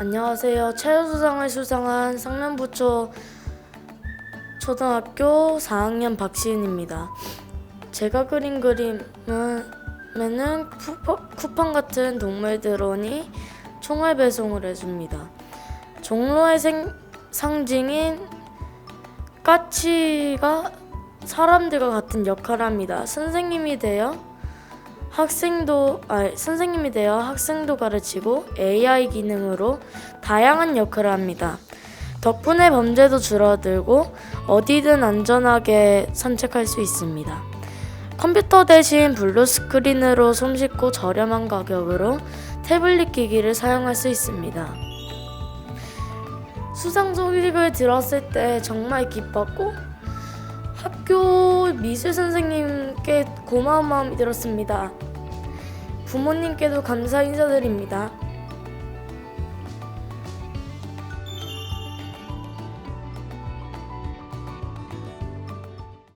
안녕하세요. 최우수상을 수상한 상면부초 초등학교 4학년 박시은입니다. 제가 그린 그림은 쿠팡 같은 동물들오니 총알 배송을 해줍니다. 종로의 생, 상징인 까치가 사람들과 같은 역할을 합니다. 선생님이 되어 학생도 아 선생님이 되어 학생도 가르치고 AI 기능으로 다양한 역할을 합니다. 덕분에 범죄도 줄어들고 어디든 안전하게 산책할 수 있습니다. 컴퓨터 대신 블루 스크린으로 손쉽고 저렴한 가격으로 태블릿 기기를 사용할 수 있습니다. 수상 소식을 들었을 때 정말 기뻤고 학교 미술 선생님께 고마운 마음이 들었습니다. 부모님께도 감사 인사드립니다.